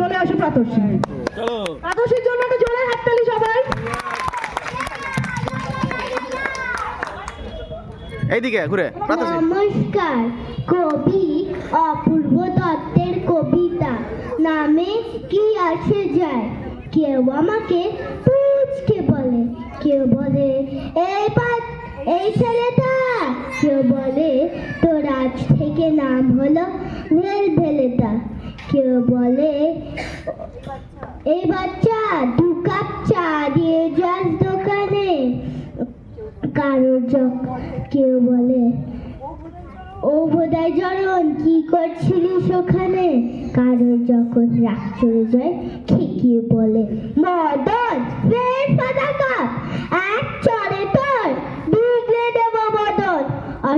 চলে আসো প্রাতর্ষী। প্রাতর্ষীর জন্য একটা জোরে হাততালি সবাই। এইদিকে ঘুরে নমস্কার কবি অপূর্ব দত্তের কবিতা। নামে কি আসে যায়? কেউ আমাকে পুচকে বলে কেউ বলে এই পাত এই ছেলেটা কেউ বলে তোর আজ থেকে নাম হলো ভেল ভেলেটা কেউ বলে এই বাচ্চা, দু কাপ চা দিয়ে যাস দোকানে। কারোর যখন কেউ বলে, ও বোধহয় জরন কি করছিলিস ওখানে? কারোর যখন রাগ চলে যায় খেকিয়ে বলে মদন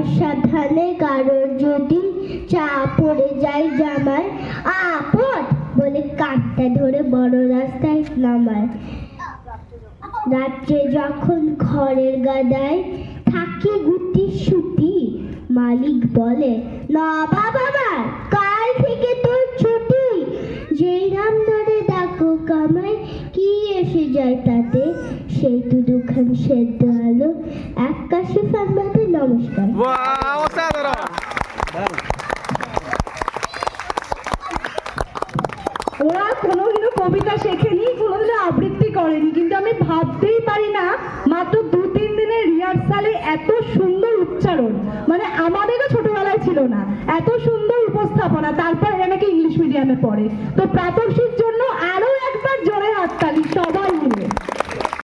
অসাবধানে কারোর যদি চা পড়ে যায় জামায় আপদ বলে কাঠটা ধরে বড় রাস্তায় নামায়। রাত্রে যখন ঘরের গাদায় থাকে গুটি সুটি, মালিক বলে, না বাবা কাল থেকে তোর ছুটি। যেই নাম ধরে ডাকো কামাই, কি এসে যায় তাতে সেই তো দুখান সেদ্ধ আলো এক কাশি নমস্কার। ওরা কোনোদিনও কবিতা শেখেনি কোনোদিনও আবৃত্তি করেনি। কিন্তু আমি ভাবতেই পারি না মাত্র দু তিন দিনের রিহার্সালে এত সুন্দর উচ্চারণ। মানে আমাদেরও ছোটবেলায় ছিল না এত সুন্দর উপস্থাপনা। তারপর এরা নাকি ইংলিশ মিডিয়ামে পড়ে। তো প্রাতর্ষির জন্য